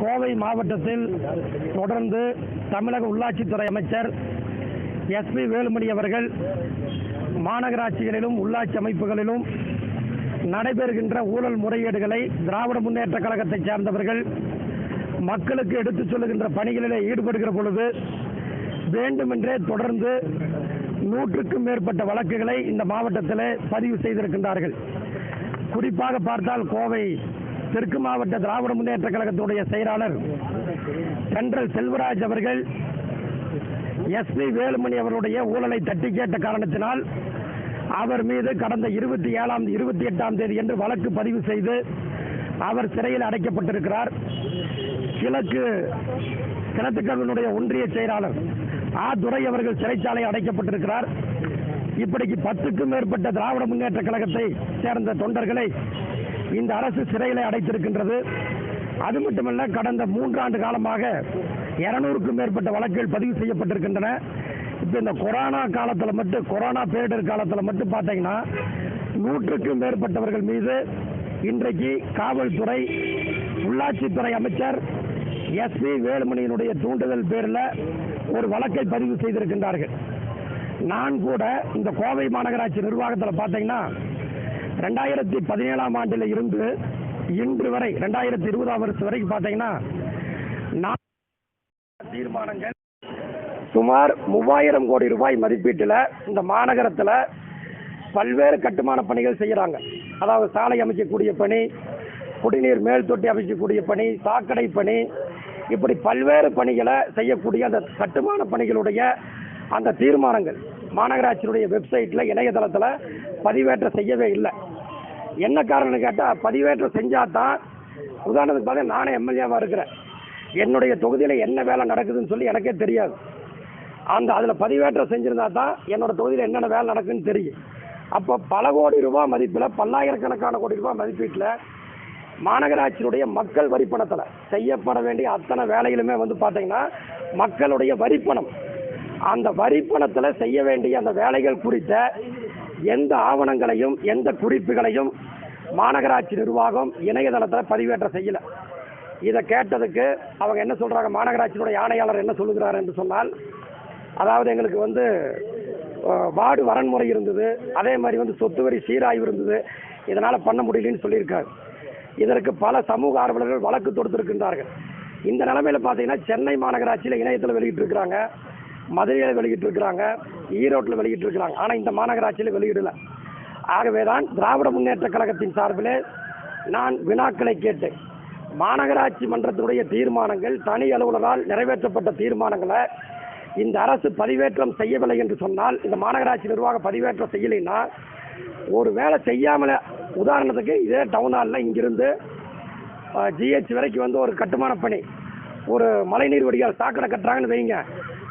கோவை மாவட்டத்தில் தொடர்ந்து தமிழக உள்ளாட்சித்துறை அமைச்சர் எஸ்பி வேலுமணி அவர்கள் மாநகராட்சிகளிலும் உள்ளாட்சி அமைப்புகளிலும் நடைபெறுகின்ற ஊழல் முறையீடுகளை திராவிட முன்னேற்ற கழகத்தைச் சேர்ந்தவர்கள் மக்களுக்கு எடுத்துச் சொல்லுகின்ற பணிகளிலே ஈடுபடுகிற பொழுது வேண்டுமென்றே தொடர்ந்து நூற்றுக்கும் மேற்பட்ட வழக்குகளை இந்த மாவட்டத்தில் பதிவு செய்திருக்கின்றார்கள். குறிப்பாக பார்த்தால் கோவை தெற்கு மாவட்ட திராவிட முன்னேற்ற கழகத்துடைய செயலாளர் சென்ட்ரல் செல்வராஜ் அவர்கள் எஸ்பி வேலுமணி அவருடைய ஊழலை தட்டி கேட்ட காரணத்தினால் அவர் மீது கடந்த இருபத்தி ஏழாம் இருபத்தி எட்டாம் தேதி என்று வழக்கு பதிவு செய்து அவர் சிறையில் அடைக்கப்பட்டிருக்கிறார். கிழக்கு கிணத்துக்கல்வனுடைய ஒன்றிய செயலாளர் ஆ. துரை அவர்கள் சிறைச்சாலை அடைக்கப்பட்டிருக்கிறார். இப்படிக்கு பத்துக்கும் மேற்பட்ட திராவிட முன்னேற்ற கழகத்தை சேர்ந்த தொண்டர்களை இந்த அரசு சிறையிலே அடைத்திருக்கின்றது. அது மட்டுமல்ல கடந்த மூன்றாண்டு காலமாக இருநூறுக்கும் மேற்பட்ட வழக்குகள் பதிவு செய்யப்பட்டிருக்கின்றன. இப்போ இந்த கொரோனா காலத்தில் மட்டும் கொரோனா பேரிடர் காலத்தில் மட்டும் பார்த்தீங்கன்னா நூற்றுக்கும் மேற்பட்டவர்கள் மீது இன்றைக்கு காவல்துறை உள்ளாட்சித்துறை அமைச்சர் எஸ்பி வேலுமணியினுடைய தூண்டுதல் பேரில் ஒரு வழக்கை பதிவு செய்திருக்கின்றார்கள். நான் கூட இந்த கோவை மாநகராட்சி நிர்வாகத்தில் பார்த்தீங்கன்னா ரெண்டாயிரத்தி பதினேழாம் ஆண்டில் இருந்து இன்று வரை ரெண்டாயிரத்தி இருபதாம் வருஷம் வரைக்கும் பார்த்தீங்கன்னா தீர்மானங்கள் சுமார் மூவாயிரம் கோடி ரூபாய் மதிப்பீட்டில் இந்த மாநகரத்தில் பல்வேறு கட்டுமான பணிகள் செய்கிறாங்க. அதாவது சாலை அமைக்கக்கூடிய பணி குடிநீர் மேல் தொட்டி அமைக்கக்கூடிய பணி சாக்கடை பணி இப்படி பல்வேறு பணிகளை செய்யக்கூடிய அந்த கட்டுமான பணிகளுடைய அந்த தீர்மானங்கள். மாநகராட்சியினுடைய வெப்சைட்டில் இணையதளத்தில் பதிவேற்றம் செய்யவே இல்லை. என்ன காரணம்னு கேட்டால் பதிவேற்றம் செஞ்சால் தான் உதாரணத்துக்கு பார்த்தா நானே எம்எல்ஏவாக இருக்கிறேன். என்னுடைய தொகுதியில் என்ன வேலை நடக்குதுன்னு சொல்லி எனக்கே தெரியாது. அந்த அதில் பதிவேற்றம் செஞ்சிருந்தா தான் என்னோட தொகுதியில் என்னென்ன வேலை நடக்குதுன்னு தெரியும். அப்போ பல கோடி ரூபாய் மதிப்பில் பல்லாயிரக்கணக்கான கோடி ரூபாய் மதிப்பீட்டில் மாநகராட்சியினுடைய மக்கள் வரிப்பணத்தில் செய்யப்பட வேண்டிய அத்தனை வேலைகளுமே வந்து பார்த்தீங்கன்னா மக்களுடைய வரிப்பணம் அந்த வரிப்பணத்தில் செய்ய வேண்டிய அந்த வேலைகள் குறித்த எந்த ஆவணங்களையும் எந்த குறிப்புகளையும் மாநகராட்சி நிர்வாகம் இணையதளத்தில் பதிவேற்ற செய்யலை. இதை கேட்டதுக்கு அவங்க என்ன சொல்கிறாங்க மாநகராட்சியினுடைய ஆணையாளர் என்ன சொல்லுகிறார் என்று சொன்னால் அதாவது எங்களுக்கு வந்து வார்டு வரன்முறை இருந்தது அதே மாதிரி வந்து சொத்து வரி சீராய்வு இருந்தது இதனால் பண்ண முடியலன்னு சொல்லியிருக்காரு. இதற்கு பல சமூக ஆர்வலர்கள் வழக்கு தொடுத்திருக்கின்றார்கள். இந்த நிலைமையில் பார்த்தீங்கன்னா சென்னை மாநகராட்சியில் இணையத்தில் வெளியிட்டிருக்கிறாங்க. மதுரையில் வெளியிட்டிருக்கிறாங்க ஈரோட்டில் வெளியிட்டு இருக்கிறாங்க. ஆனால் இந்த மாநகராட்சியில் வெளியிடலை. ஆகவே தான் திராவிட முன்னேற்ற கழகத்தின் சார்பிலே நான் வினாக்களை கேட்டேன். மாநகராட்சி மன்றத்தினுடைய தீர்மானங்கள் தனி அலுவலரால் நிறைவேற்றப்பட்ட தீர்மானங்களை இந்த அரசு பதிவேற்றம் செய்யவில்லை என்று சொன்னால் இந்த மாநகராட்சி நிர்வாகம் பதிவேற்றம் செய்யலைன்னா ஒரு வேலை செய்யாமல உதாரணத்துக்கு இதே டவுன் ஹாலில் இங்கிருந்து ஜிஹெச் வரைக்கும் வந்து ஒரு கட்டுமான பணி ஒரு மழைநீர் வடிகால் சாக்கடை கட்டுறாங்கன்னு வைங்க.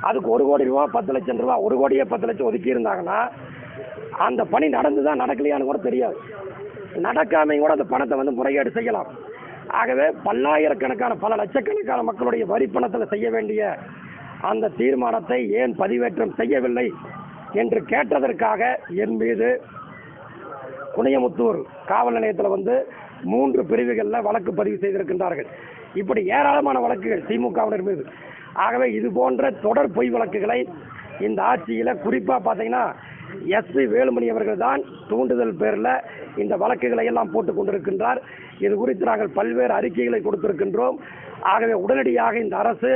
அதுக்கு ஒரு கோடி ரூபா பத்து லட்சம் ரூபா ஒரு கோடியே பத்து லட்சம் ஒதுக்கி இருந்தாங்கன்னா அந்த பணி நடந்துதான் நடக்கலையான்னு கூட தெரியாது. நடக்காமையும் கூட அந்த பணத்தை வந்து முறைகேடு செய்யலாம். ஆகவே பல்லாயிரக்கணக்கான பல லட்சக்கணக்கான மக்களுடைய வரி பணத்தில் செய்ய வேண்டிய அந்த தீர்மானத்தை ஏன் பதிவேற்றம் செய்யவில்லை என்று கேட்டதற்காக என் மீது குனியமுத்தூர் காவல் நிலையத்தில் வந்து மூன்று பிரிவுகளில் வழக்கு பதிவு செய்திருக்கின்றார்கள். இப்படி ஏராளமான வழக்குகள் திமுகவினர் மீது. ஆகவே இது போன்ற தொடர் பொய் வழக்குகளை இந்த ஆட்சியில் குறிப்பாக பார்த்தீங்கன்னா எஸ்பி வேலுமணி அவர்கள் தான் தூண்டுதல் பேரில் இந்த வழக்குகளை எல்லாம் போட்டு கொண்டிருக்கின்றார். இது குறித்து நாங்கள் பல்வேறு அறிக்கைகளை கொடுத்திருக்கின்றோம். ஆகவே உடனடியாக இந்த அரசு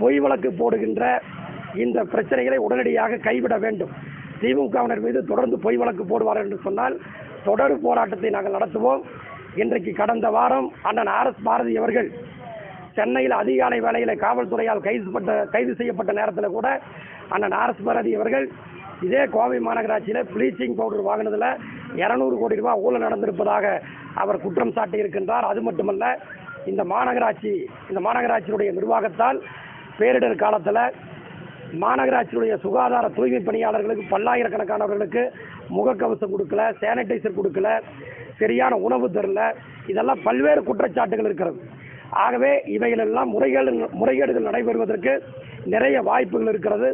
பொய் வழக்கு போடுகின்ற இந்த பிரச்சனைகளை உடனடியாக கைவிட வேண்டும். திமுகவினர் மீது தொடர்ந்து பொய் வழக்கு போடுவார் என்று சொன்னால் தொடர் போராட்டத்தை நாங்கள் நடத்துவோம். இன்றைக்கு கடந்த வாரம் அண்ணன் ஆர் எஸ் பாரதி அவர்கள் சென்னையில் அதிகாலை வேளையில் காவல்துறையால் கைது பட்ட கைது செய்யப்பட்ட நேரத்தில் கூட அண்ணன் ஆர்எஸ் பாரதி அவர்கள் இதே கோவை மாநகராட்சியில் ப்ளீச்சிங் பவுடர் வாங்கினதில் இரநூறு கோடி ரூபாய் ஊழல் நடந்திருப்பதாக அவர் குற்றம் சாட்டி இருக்கின்றார் அது மட்டுமல்ல இந்த மாநகராட்சி இந்த மாநகராட்சியினுடைய நிர்வாகத்தால் பேரிடர் காலத்தில் மாநகராட்சியுடைய சுகாதார தூய்மை பணியாளர்களுக்கு பல்லாயிரக்கணக்கானவர்களுக்கு முகக்கவசம் கொடுக்கல சானிடைசர் கொடுக்கல சரியான உணவு தரல. இதெல்லாம் பல்வேறு குற்றச்சாட்டுகள் இருக்கிறது. ஆகவே இவைகளெல்லாம் முறைகேடு முறைகேடுகள் நடைபெறுவதற்கு நிறைய வாய்ப்புகள் இருக்கிறது.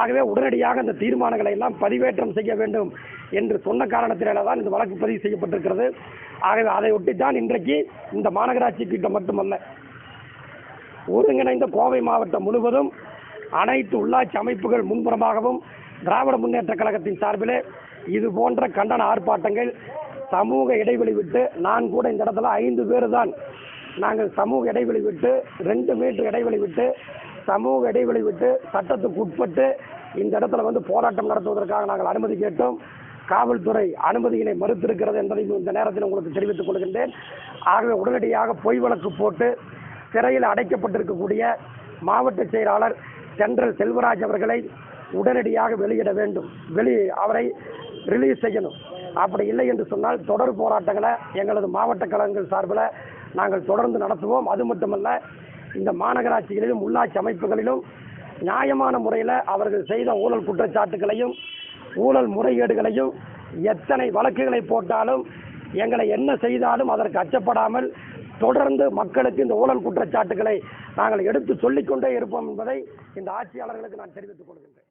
ஆகவே உடனடியாக இந்த தீர்மானங்களை எல்லாம் பதிவேற்றம் செய்ய வேண்டும் என்று சொன்ன காரணத்தினால தான் இந்த வழக்கு பதிவு செய்யப்பட்டிருக்கிறது. ஆகவே அதை தான் இன்றைக்கு இந்த மாநகராட்சி கிட்ட மட்டுமல்ல ஒருங்கிணைந்த கோவை மாவட்டம் முழுவதும் அனைத்து உள்ளாட்சி அமைப்புகள் முன்புறமாகவும் திராவிட முன்னேற்ற கழகத்தின் சார்பிலே இது போன்ற கண்டன ஆர்ப்பாட்டங்கள் சமூக இடைவெளி விட்டு நான் கூட இந்த இடத்துல ஐந்து பேர் தான் நாங்கள் சமூக இடைவெளி விட்டு ரெண்டு மீட்டர் இடைவெளி விட்டு சமூக இடைவெளி விட்டு சட்டத்துக்கு உட்பட்டு இந்த இடத்துல வந்து போராட்டம் நடத்துவதற்காக நாங்கள் அனுமதி கேட்டோம். காவல்துறை அனுமதியினை மறுத்திருக்கிறது என்பதையும் இந்த நேரத்தில் உங்களுக்கு தெரிவித்துக் கொள்கின்றேன். ஆகவே உடனடியாக பொய் வழக்கு போட்டு சிறையில் அடைக்கப்பட்டிருக்கக்கூடிய மாவட்ட செயலாளர் சென்ட்ரல் செல்வராஜ் அவர்களை உடனடியாக வெளியிட வேண்டும். வெளி அவரை ரிலீஸ் செய்யணும். அப்படி இல்லை என்று சொன்னால் தொடர் போராட்டங்களை எங்களது மாவட்ட கழகங்கள் சார்பில் நாங்கள் தொடர்ந்து நடத்துவோம். அது மட்டுமல்ல இந்த மாநகராட்சிகளிலும் உள்ளாட்சி அமைப்புகளிலும் நியாயமான முறையில் அவர்கள் செய்த ஊழல் குற்றச்சாட்டுகளையும் ஊழல் முறைகேடுகளையும் எத்தனை வழக்குகளை போட்டாலும் எங்களை என்ன செய்தாலும் அதற்கு அச்சப்படாமல் தொடர்ந்து மக்களுக்கு இந்த ஊழல் குற்றச்சாட்டுகளை நாங்கள் எடுத்து சொல்லிக்கொண்டே இருப்போம் என்பதை இந்த ஆட்சியாளர்களுக்கு நான் தெரிவித்துக் கொள்கின்றேன்.